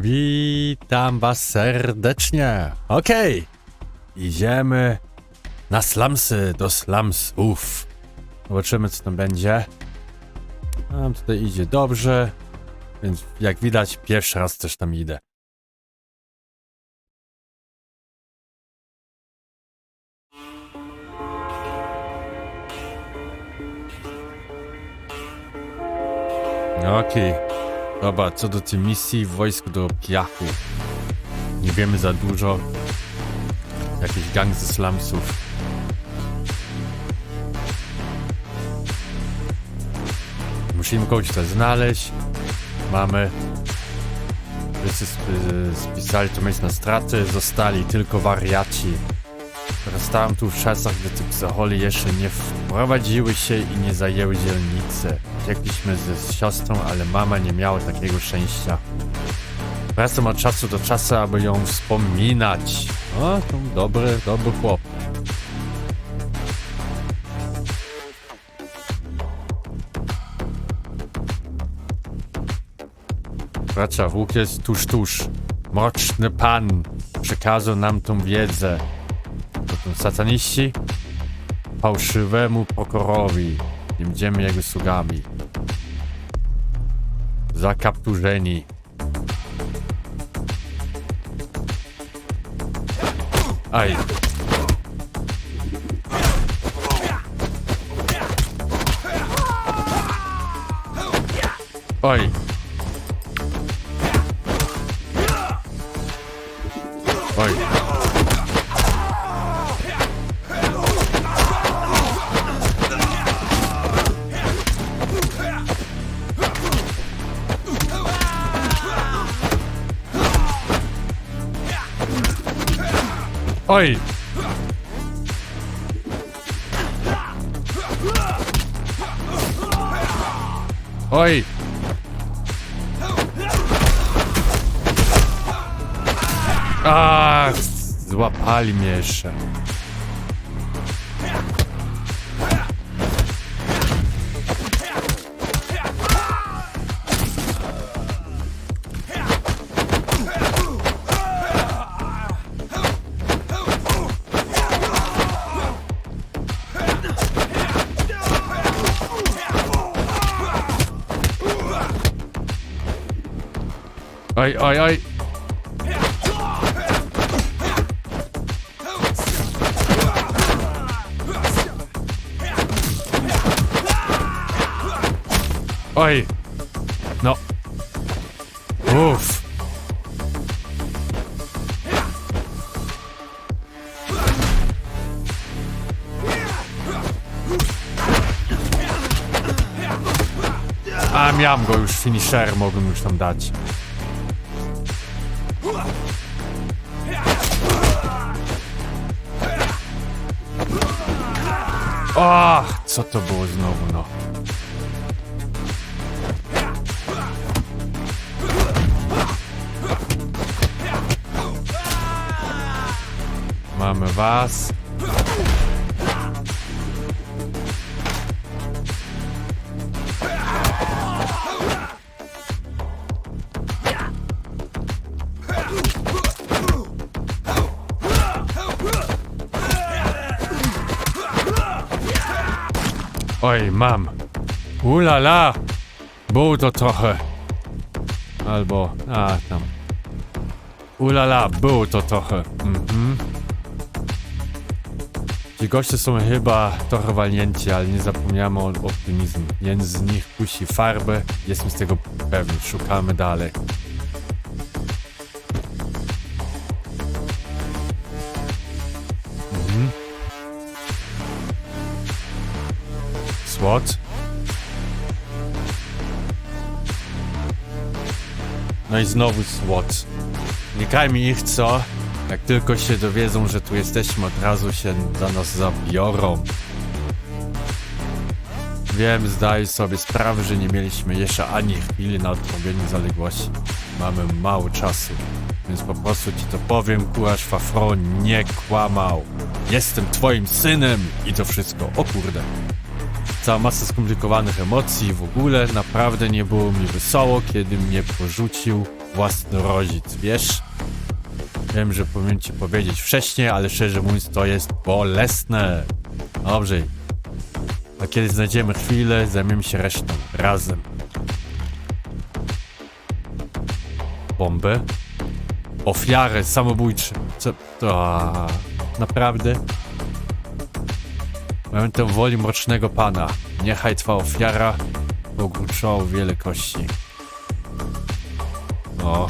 Witam was serdecznie. Okej. Idziemy na slumsy, do slumsów. Zobaczymy, co tam będzie. Nam tutaj idzie dobrze, więc jak widać, pierwszy raz też tam idę. Okej. Dobra, co do tej misji w wojsku do piachu. Nie wiemy za dużo. Jakiś gang ze slumsów. Musimy kogoś tutaj znaleźć. Mamy. Wszyscy sp- spisali to miejsce na straty. Zostali tylko wariaci. Wyrastałem tu w czasach, gdy te psycholi jeszcze nie wprowadziły się i nie zajęły dzielnicy. Uciekliśmy ze siostrą, ale mama nie miała takiego szczęścia. Wracam od czasu do czasu, aby ją wspominać. O, to dobry, dobry chłop. Bracia, Włók jest tuż, tuż. Mroczny pan przekazał nam tą wiedzę. Sataniści fałszywemu pokorowi. Nie będziemy jego sługami. Zakapturzeni. Aj. Oj. Oj. Oj. A, złapali mnie jeszcze. Oj, oj, oj. Oj. No. Uff. A miałem go już, finisher mogłem już tam dać. O, co to było znowu, no. Mamy was. Oj, mam. Ulala! Było to trochę. Albo, a tam. Ulala, było to trochę. Mhm. Ci goście są chyba trochę walnięci, ale nie zapomniamy o optymizmie. Jeden z nich puści farbę, jestem z tego pewny. Szukamy dalej. No i znowu SWAT. Unikajmy ich, co? Jak tylko się dowiedzą, że tu jesteśmy, od razu się za nas zabiorą. Wiem, zdaję sobie sprawę, że nie mieliśmy jeszcze ani chwili na odrobienie zaległości. Mamy mało czasu, więc po prostu ci to powiem, kuraż Fafro nie kłamał. Jestem twoim synem i to wszystko. O kurde. Cała masa skomplikowanych emocji w ogóle. Naprawdę nie było mi wesoło, kiedy mnie porzucił własny rodzic, wiesz? Wiem, że powinien ci powiedzieć wcześniej, ale szczerze mówiąc to jest bolesne. Dobrze. A kiedy znajdziemy chwilę, zajmiemy się resztą. Razem. Bombę? Ofiary samobójcze. Co? To... Naprawdę? Momentem woli mrocznego pana. Niechaj twa ofiara pogruczoła wiele kości. O.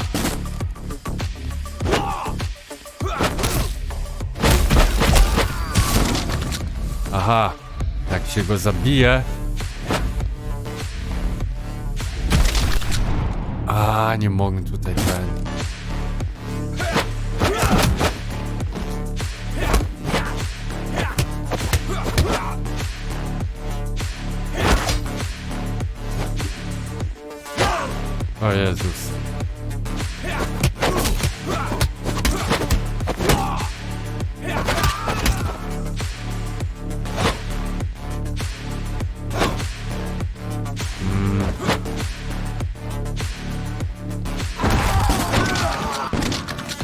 Aha. Jak się go zabije... A, nie mogę tutaj ten... O Jezus. Mm.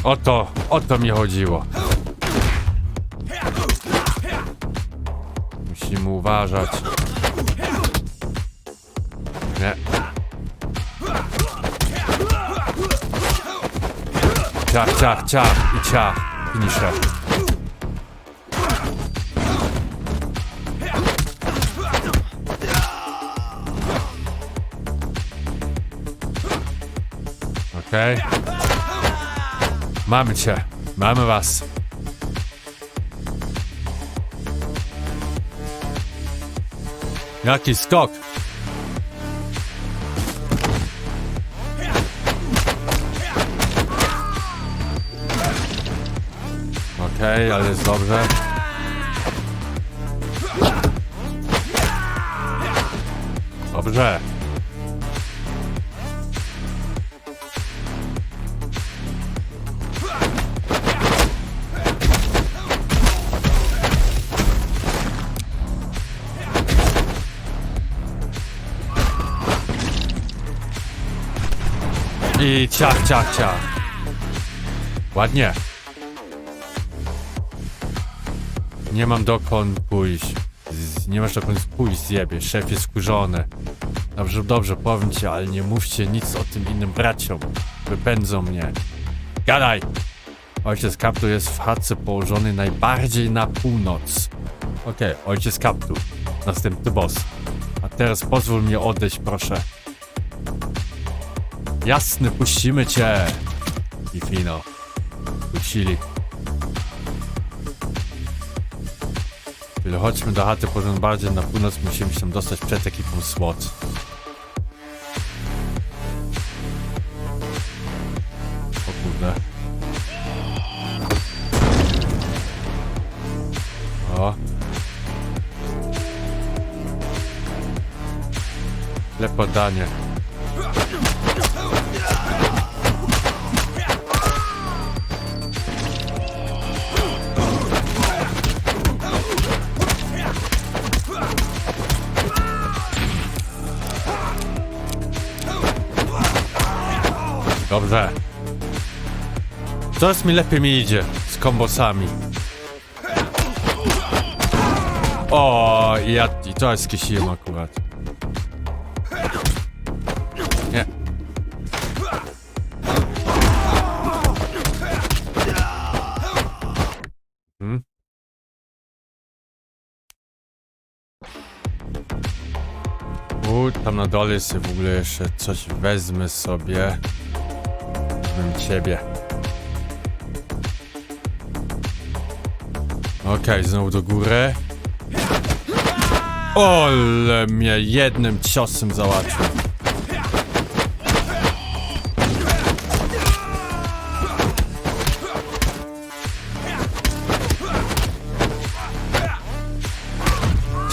O to, o to mi chodziło. Musimy uważać. Nie. Ciach, ciach, ciach i ciach. Finisher. Okej. Mamy cię. Mamy was. Jaki skok. Okej, ale jest dobrze. Dobrze. I ciach, ciach, ciach. Ładnie. Nie mam dokąd pójść. Z, nie masz dokąd pójść, zjebie. Szef jest skurzony. Dobrze, dobrze, powiem ci, ale nie mówcie nic o tym innym braciom. Wypędzą mnie. Gadaj! Ojciec Kaptu jest w chatce położony najbardziej na północ. Okej, ojciec Kaptu. Następny boss. A teraz pozwól mnie odejść, proszę. Jasny, puścimy cię. I fino. Puścili. Tyle chodźmy do chaty porząd bardziej na północ, musimy się dostać przed ekipą SWAT. O kurde. O. Lepodanie. Dobrze. Coraz mi lepiej mi idzie z kombosami. O, ja, i to jest kisiłem akurat. Nie. Hmm? U, tam na dole sobie w ogóle jeszcze coś wezmę sobie. Wezmę ciebie. Okej, znowu do góry. Ole mnie jednym ciosem załatwił.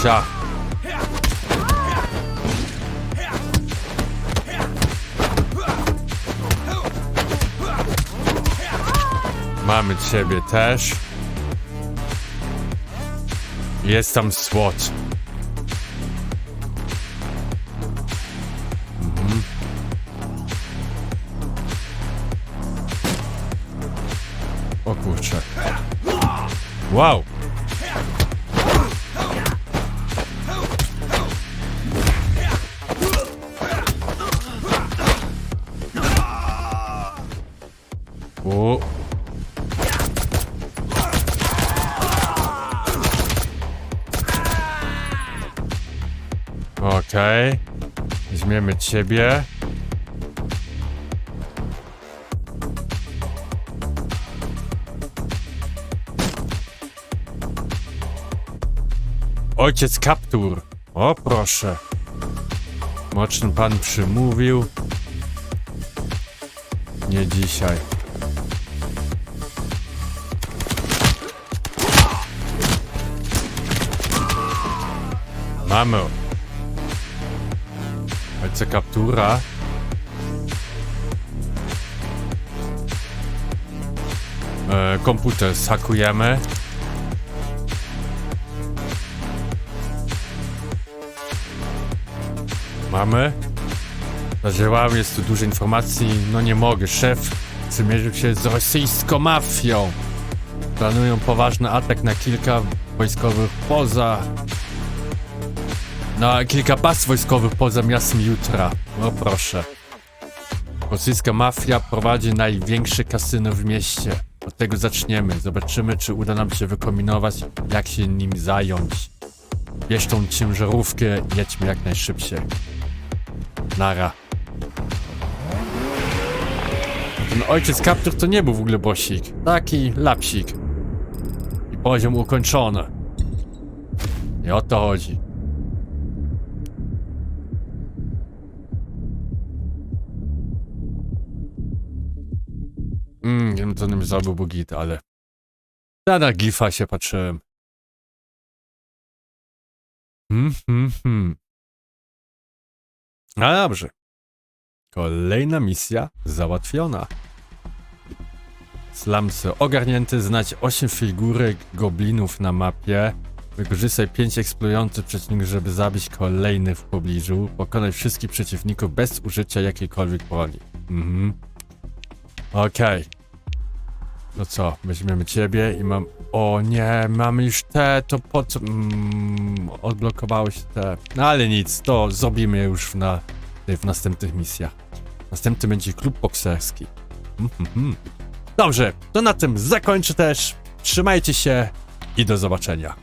Ciach. mamy ciebie też. Jest tam słodź. Mhm. O kurczę. Wow! Okej. Weźmiemy ciebie. Ojciec kaptur. O proszę. Moczny pan przymówił. Nie dzisiaj. Mamy. Ojca kaptura. E, komputer zhakujemy. Mamy. Zadziałałem, jest tu dużo informacji. No nie mogę. Szef przymierzył się z rosyjską mafią. Planują poważny atak na kilka wojskowych poza... Na kilka baz wojskowych poza miastem jutra. No proszę. Rosyjska mafia prowadzi największe kasyno w mieście. Od tego zaczniemy. Zobaczymy, czy uda nam się wykombinować, jak się nim zająć. Bierz tą ciężarówkę, jedźmy jak najszybciej. Nara. Ten ojciec kaptur to nie był w ogóle bosik. Taki lapsik. I poziom ukończony. I o to chodzi. Nie wiem co nim zrobił Bugit, ale... Ja na glifa się patrzyłem. Hmm, hmm, hmm. A dobrze. Kolejna misja załatwiona. Slamsy ogarnięty, znać 8 figurek goblinów na mapie. Wykorzystaj 5 eksplodujących przeciwników, żeby zabić kolejny w pobliżu. Pokonaj wszystkich przeciwników bez użycia jakiejkolwiek broni. Mhm. Okej. No co, weźmiemy ciebie i mam... O nie, mamy już te, to po co... Mm, odblokowały się te... No ale nic, to zrobimy już na, w następnych misjach. Następny będzie klub bokserski. Mhm. Dobrze, to na tym zakończę też. Trzymajcie się i do zobaczenia.